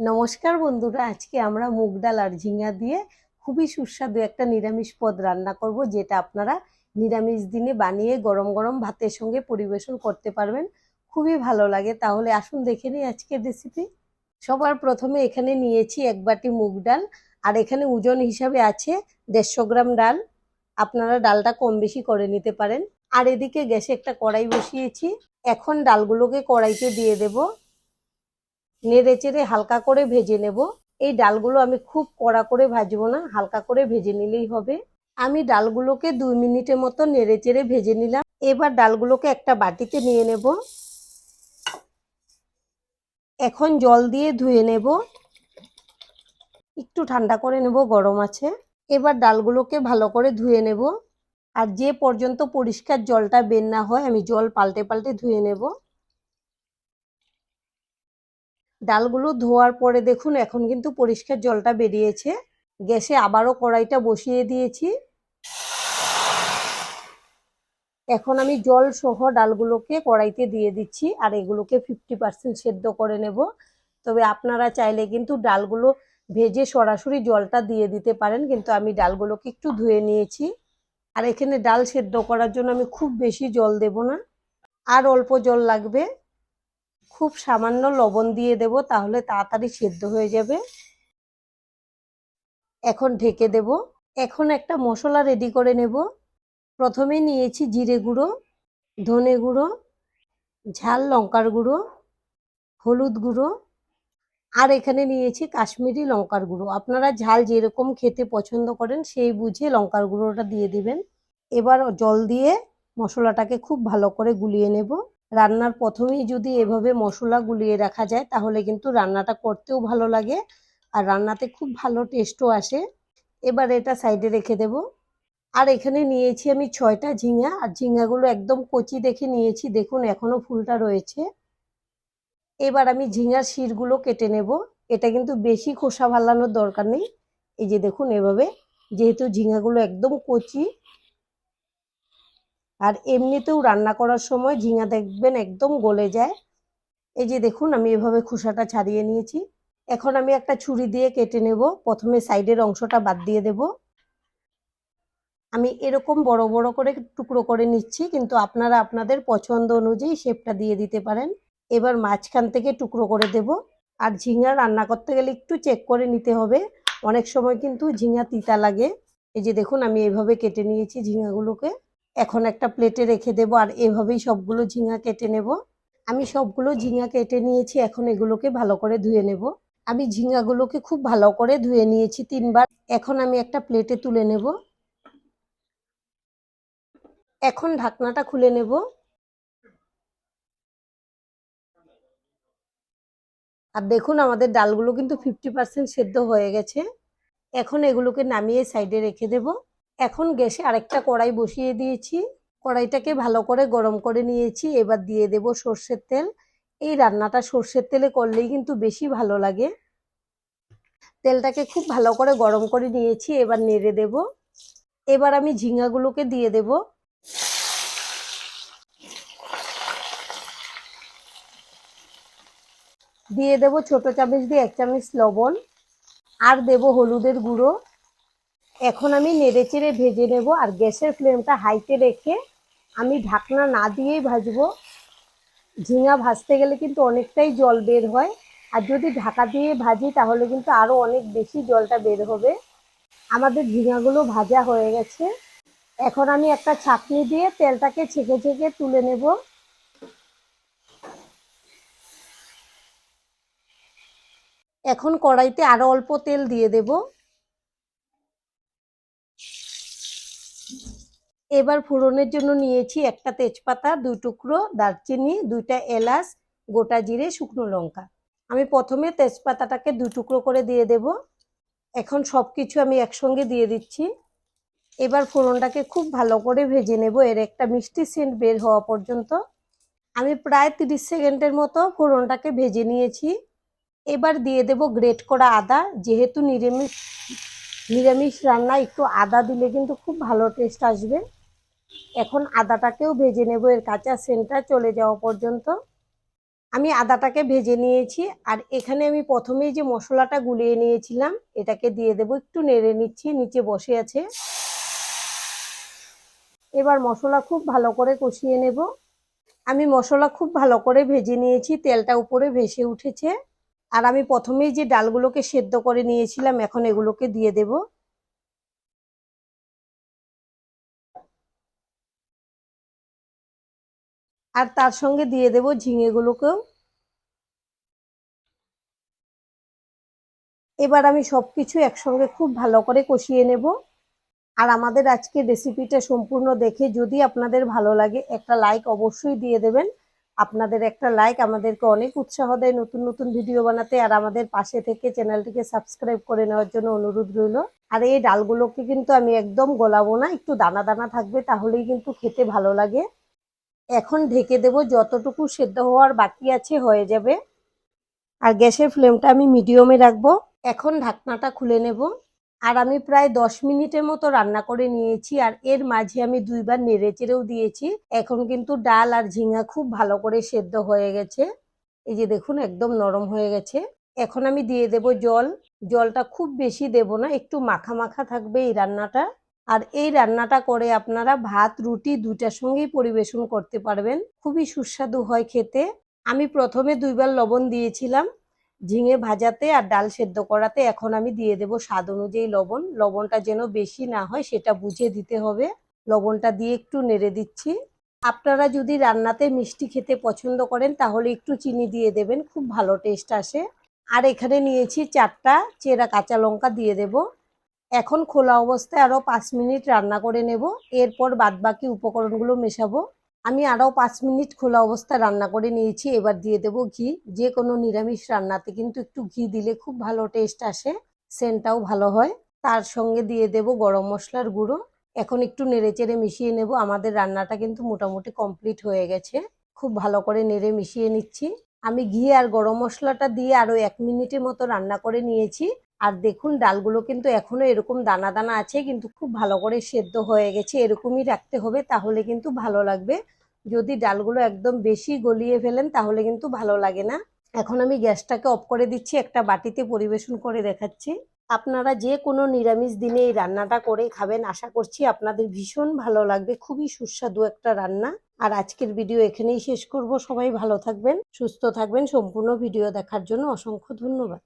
নমস্কার বন্ধুরা, আজকে আমরা মুগ ডাল আর ঝিঙা দিয়ে খুবই সুস্বাদু একটা নিরামিষ পদ রান্না করব, যেটা আপনারা নিরামিষ দিনে বানিয়ে গরম গরম ভাতের সঙ্গে পরিবেশন করতে পারবেন। খুবই ভালো লাগে। তাহলে আসুন দেখে নিই আজকের রেসিপি সবার প্রথমে এখানে নিয়েছি এক বাটি মুগ ডাল, আর এখানে ওজন হিসাবে আছে দেড়শো গ্রাম ডাল। আপনারা ডালটা কম বেশি করে নিতে পারেন। আর এদিকে গ্যাসে একটা কড়াই বসিয়েছি। এখন ডালগুলোকে কড়াইতে দিয়ে দেবো। নেড়ে চেড়ে হালকা করে ভেজে নেব। এই ডালগুলো আমি খুব কড়া করে ভাজবো না, হালকা করে ভেজে নিলেই হবে। আমি ডালগুলোকে দুই মিনিটের মতো নেড়ে চেড়ে ভেজে নিলাম। এবার ডালগুলোকে একটা বাটিতে নিয়ে নেব। এখন জল দিয়ে ধুয়ে নেব। একটু ঠান্ডা করে নেব, গরম আছে। এবার ডালগুলোকে ভালো করে ধুয়ে নেব। আর যে পর্যন্ত পরিষ্কার জলটা বের না হয়, আমি জল পাল্টে পাল্টে ধুয়ে নেব। ডালগুলো ধোয়ার পরে দেখুন, এখন কিন্তু পরিষ্কার জলটা বেরিয়েছে। গ্যাসে আবারও কড়াইটা বসিয়ে দিয়েছি। এখন আমি জল সহ ডালগুলোকে কড়াইতে দিয়ে দিচ্ছি আর এগুলোকে ফিফটি পার্সেন্ট সেদ্ধ করে নেব। তবে আপনারা চাইলে কিন্তু ডালগুলো ভেজে সরাসরি জলটা দিয়ে দিতে পারেন, কিন্তু আমি ডালগুলোকে একটু ধুয়ে নিয়েছি। আর এখানে ডাল সেদ্ধ করার জন্য আমি খুব বেশি জল দেব না। আর অল্প জল লাগবে। খুব সামান্য লবণ দিয়ে দেব, তাহলে তাড়াতাড়ি সেদ্ধ হয়ে যাবে। এখন ঢেকে দেব। এখন একটা মশলা রেডি করে নেব। প্রথমে নিয়েছি জিরে গুঁড়ো, ধনে গুঁড়ো, ঝাল লঙ্কার গুঁড়ো, হলুদ গুঁড়ো, আর এখানে নিয়েছি কাশ্মীরি লঙ্কার গুঁড়ো। আপনারা ঝাল যেরকম খেতে পছন্দ করেন, সেই বুঝে লঙ্কার গুঁড়োটা দিয়ে দিবেন। এবার জল দিয়ে মশলাটাকে খুব ভালো করে গুলিয়ে নেব। রান্নার প্রথমেই যদি এভাবে মশলা গুলিয়ে রাখা যায়, তাহলে কিন্তু রান্নাটা করতেও ভালো লাগে আর রান্নাতে খুব ভালো টেস্টও আসে। এবার এটা সাইডে রেখে দেব। আর এখানে নিয়েছি আমি ছয়টা ঝিঙা, আর ঝিঙাগুলো একদম কচি দেখে নিয়েছি। দেখুন, এখনও ফুলটা রয়েছে। এবার আমি ঝিঙার শিরগুলো কেটে নেব। এটা কিন্তু বেশি খোসা ভালানোর দরকার নেই। এই যে দেখুন, এভাবে যেহেতু ঝিঙাগুলো একদম কচি আর এমনিতেও রান্না করার সময় ঝিঙা দেখবেন একদম গলে যায়। এই যে দেখুন, আমি এভাবে খোসাটা ছাড়িয়ে নিয়েছি। এখন আমি একটা ছুরি দিয়ে কেটে নেব। প্রথমে সাইডের অংশটা বাদ দিয়ে দেব। আমি এরকম বড় বড় করে টুকরো করে নিচ্ছি, কিন্তু আপনারা আপনাদের পছন্দ অনুযায়ী শেপটা দিয়ে দিতে পারেন। এবার মাঝখান থেকে টুকরো করে দেব। আর ঝিঙা রান্না করতে গেলে একটু চেক করে নিতে হবে। অনেক সময় কিন্তু ঝিঙা তিতা লাগে। এই যে দেখুন, আমি এভাবে কেটে নিয়েছি ঝিঙাগুলোকে। এখন একটা প্লেটে রেখে দেব আর এভাবেই সবগুলো ঝিঙা কেটে নেব। আমি সবগুলো ঝিঙা কেটে নিয়েছি, এখন এগুলোকে ভালো করে ধুয়ে নেব। আমি ঝিঙাগুলোকে খুব ভালো করে ধুয়ে নিয়েছি তিনবার। এখন আমি একটা প্লেটে তুলে নেব। এখন ঢাকনাটা খুলে নেব। আর দেখুন, আমাদের ডালগুলো কিন্তু ফিফটি পার্সেন্ট সেদ্ধ হয়ে গেছে। এখন এগুলোকে নামিয়ে সাইডে রেখে দেবো। এখন গ্যাসে আরেকটা কড়াই বসিয়ে দিয়েছি। কড়াইটাকে ভালো করে গরম করে নিয়েছি। এবার দিয়ে দেব সর্ষের তেল। এই রান্নাটা সর্ষের তেলে করলেই কিন্তু বেশি ভালো লাগে। তেলটাকে খুব ভালো করে গরম করে নিয়েছি, এবার নেড়ে দেব। এবার আমি ঝিঙ্গাগুলোকে দিয়ে দেব। দিয়ে দেব ছোট চামচ দিয়ে এক চামচ লবণ। আর দেব হলুদের গুঁড়ো। এখন আমি নেড়ে চেড়ে ভেজে নেব আর গ্যাসের ফ্লেমটা হাইতে রেখে আমি ঢাকনা না দিয়েই ভাজবো। ঝিঙা ভাজতে গেলে কিন্তু অনেকটাই জল বের হয়। আর যদি ঢাকা দিয়ে ভাজি তাহলে কিন্তু আরও অনেক বেশি জলটা বের হবে। আমাদের ঝিঙাগুলো ভাজা হয়ে গেছে। এখন আমি একটা ছাকনি দিয়ে তেলটাকে ছেঁকে ছেঁকে তুলে নেব। এখন কড়াইতে আরও অল্প তেল দিয়ে দেবো। এবার ফোড়নের জন্য নিয়েছি একটা তেজপাতা, দুই টুকরো দারচিনি, দুইটা এলাচ, গোটা জিরে, শুকনো লঙ্কা। আমি প্রথমে তেজপাতাটাকে দুই টুকরো করে দিয়ে দেব। এখন সব কিছু আমি একসঙ্গে দিয়ে দিচ্ছি। এবার ফোড়নটাকে খুব ভালো করে ভেজে নেব। এর একটা মিষ্টি সেন্ট বের হওয়া পর্যন্ত। আমি প্রায় তিরিশ সেকেন্ডের মতো ফোড়নটাকে ভেজে নিয়েছি। এবার দিয়ে দেব গ্রেট করা আদা। যেহেতু নিরামিষ নিরামিষ রান্না, একটু আদা দিলে কিন্তু খুব ভালো টেস্ট আসবে। এখন আদাটাকেও ভেজে নেব, এর কাঁচা সেন্টটা চলে যাওয়া পর্যন্ত। আমি আদাটাকে ভেজে নিয়েছি, আর এখানে আমি প্রথমেই যে মশলাটা গুলিয়ে নিয়েছিলাম, এটাকে দিয়ে দেব, একটু নেড়ে নিচ্ছি, নিচে বসে আছে। এবার মশলা খুব ভালো করে কষিয়ে নেব। আমি মশলা খুব ভালো করে ভেজে নিয়েছি, তেলটা উপরে ভেসে উঠেছে। আর আমি প্রথমেই যে ডালগুলোকে সেদ্ধ করে নিয়েছিলাম, এখন এগুলোকে দিয়ে দেব। আর তার সঙ্গে দিয়ে দেব ঝিঙেগুলোকেও। এবার আমি সবকিছু একসঙ্গে খুব ভালো করে কষিয়ে নেব। আর আমাদের আজকে রেসিপিটা সম্পূর্ণ দেখে যদি আপনাদের ভালো লাগে, একটা লাইক অবশ্যই দিয়ে দেবেন। আপনাদের একটা লাইক আমাদেরকে অনেক উৎসাহ দেয় নতুন নতুন ভিডিও বানাতে। আর আমাদের পাশে থেকে চ্যানেলটিকে সাবস্ক্রাইব করে নেওয়ার জন্য অনুরোধ রইল। আর এই ডালগুলোকে কিন্তু আমি একদম গলাবো না, একটু দানা দানা থাকবে, তাহলেই কিন্তু খেতে ভালো লাগে। এখন ঢেকে দেব, যতটুকু সেদ্ধ হওয়ার বাকি আছে হয়ে যাবে। আর গ্যাসের ফ্লেমটা আমি মিডিয়ামে রাখব। এখন ঢাকনাটা খুলে নেব। আর আমি প্রায় দশ মিনিটের মতো রান্না করে নিয়েছি, আর এর মাঝে আমি দুইবার নেড়ে চেড়েও দিয়েছি। এখন কিন্তু ডাল আর ঝিঙা খুব ভালো করে সেদ্ধ হয়ে গেছে। এই যে দেখুন, একদম নরম হয়ে গেছে। এখন আমি দিয়ে দেব জল। জলটা খুব বেশি দেব না, একটু মাখা মাখা থাকবে এই রান্নাটা। আর এই রান্নাটা করে আপনারা ভাত, রুটি দুইটার সঙ্গেই পরিবেশন করতে পারবেন। খুবই সুস্বাদু হয় খেতে। আমি প্রথমে দুইবার লবণ দিয়েছিলাম ঝিঙে ভাজাতে আর ডাল সেদ্ধ করাতে। এখন আমি দিয়ে দেব স্বাদ অনুযায়ী লবণ। লবণটা যেন বেশি না হয় সেটা বুঝে দিতে হবে। লবণটা দিয়ে একটু নেড়ে দিচ্ছি। আপনারা যদি রান্নাতে মিষ্টি খেতে পছন্দ করেন তাহলে একটু চিনি দিয়ে দেবেন, খুব ভালো টেস্ট আসে। আর এখানে নিয়েছি চারটা চেরা কাঁচা লঙ্কা দিয়ে দেব। এখন খোলা অবস্থায় আরও পাঁচ মিনিট রান্না করে নেব, এরপর বাদবাকি উপকরণগুলো মেশাবো। আমি আরও পাঁচ মিনিট খোলা অবস্থায় রান্না করে নিয়েছি, এবার দিয়ে দেব ঘি। যে কোনো নিরামিষ রান্নাতে কিন্তু একটু ঘি দিলে খুব ভালো টেস্ট আসে, সেন্টটাও ভালো হয়। তার সঙ্গে দিয়ে দেব গরম মশলার গুঁড়ো। এখন একটু নেড়ে চেড়ে মিশিয়ে নেব, আমাদের রান্নাটা কিন্তু মোটামুটি কমপ্লিট হয়ে গেছে। খুব ভালো করে নেড়ে মিশিয়ে নিচ্ছি। আমি ঘি আর গরম মশলাটা দিয়ে আরও এক মিনিটের মতো রান্না করে নিয়েছি। আর দেখুন, ডালগুলো কিন্তু এখনও এরকম দানা দানা আছে, কিন্তু খুব ভালো করে সেদ্ধ হয়ে গেছে, এরকমই রাখতে হবে, তাহলে কিন্তু ভালো লাগবে। যদি ডালগুলো একদম বেশি গলিয়ে ফেলেন, তাহলে কিন্তু ভালো লাগে না। এখন আমি গ্যাসটাকে অফ করে দিচ্ছি, একটা বাটিতে পরিবেশন করে দেখাচ্ছি। আপনারা যে কোনো নিরামিষ দিনে এই রান্নাটা করে খাবেন, আশা করছি আপনাদের ভীষণ ভালো লাগবে, খুবই সুস্বাদু একটা রান্না। আর আজকের ভিডিও এখানেই শেষ করব, সবাই ভালো থাকবেন, সুস্থ থাকবেন, সম্পূর্ণ ভিডিও দেখার জন্য অসংখ্য ধন্যবাদ।